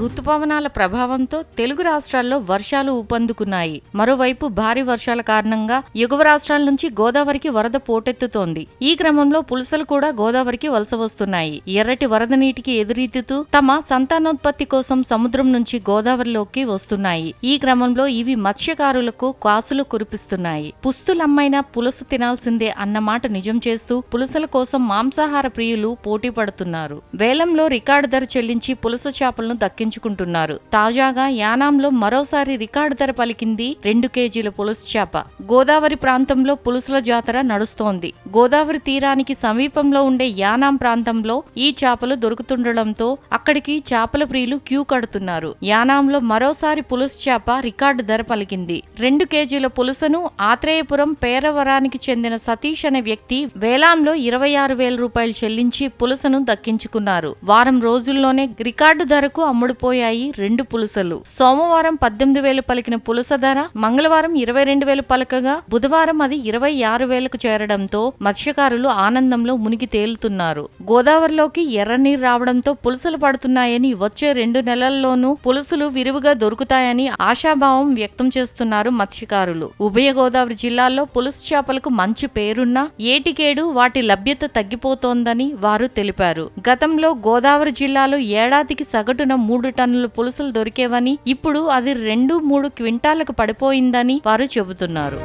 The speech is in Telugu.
రుతుపవనాల ప్రభావంతో తెలుగు రాష్ట్రాల్లో వర్షాలు ఊపందుకున్నాయి. మరోవైపు భారీ వర్షాల కారణంగా ఎగువ రాష్ట్రాల నుంచి గోదావరికి వరద పోటెత్తుతోంది. ఈ క్రమంలో పులుసలు కూడా గోదావరికి వలస వస్తున్నాయి. ఎర్రటి వరద నీటికి ఎదురీదుతూ తమ సంతానోత్పత్తి కోసం సముద్రం నుంచి గోదావరిలోకి వస్తున్నాయి. ఈ క్రమంలో ఇవి మత్స్యకారులకు కాసులు కురిపిస్తున్నాయి. పుస్తులమ్మైన పులుసు తినాల్సిందే అన్నమాట నిజం చేస్తూ పులుసల కోసం మాంసాహార ప్రియులు పోటీ పడుతున్నారు. వేలంలో రికార్డు ధర చెల్లించి పులస చేపలను పెంచుకుంటున్నారు. తాజాగా యానాంలో మరోసారి రికార్డు ధర పలికింది రెండు కేజీల పులుసు చేప. గోదావరి ప్రాంతంలో పులుసుల జాతర నడుస్తోంది. గోదావరి తీరానికి సమీపంలో ఉండే యానాం ప్రాంతంలో ఈ చేపలు దొరుకుతుండటంతో అక్కడికి చేపల ప్రియులు క్యూ కడుతున్నారు. యానాంలో మరోసారి పులుసు చేప రికార్డు ధర పలికింది. రెండు కేజీల పులుసను ఆత్రేయపురం పేరవరానికి చెందిన సతీష్ అనే వ్యక్తి వేలాంలో ఇరవై ఆరు వేల రూపాయలు చెల్లించి పులుసను దక్కించుకున్నారు. వారం రోజుల్లోనే రికార్డు ధరకు అమ్ముడు అమ్ముడుపోయాయి రెండు పులుసలు. సోమవారం పద్దెనిమిది వేలు పలికిన పులుస ధర మంగళవారం ఇరవై రెండు వేలు పలకగా బుధవారం అది ఇరవై ఆరు వేలకు చేరడంతో మత్స్యకారులు ఆనందంలో మునిగి తేలుతున్నారు. గోదావరిలోకి ఎర్రనీరు రావడంతో పులుసలు పడుతున్నాయని వచ్చే రెండు నెలల్లోనూ పులుసులు విరివిగా దొరుకుతాయని ఆశాభావం వ్యక్తం చేస్తున్నారు మత్స్యకారులు. ఉభయ గోదావరి జిల్లాల్లో పులుసు చేపలకు మంచి పేరున్నా ఏటికేడు వాటి లభ్యత తగ్గిపోతోందని వారు తెలిపారు. గతంలో గోదావరి జిల్లాలో ఏడాదికి సగటున మూడు మూడు టన్నుల పులుసులు దొరికేవని ఇప్పుడు అది రెండు మూడు క్వింటాలకు పడిపోయిందని వారు చెబుతున్నారు.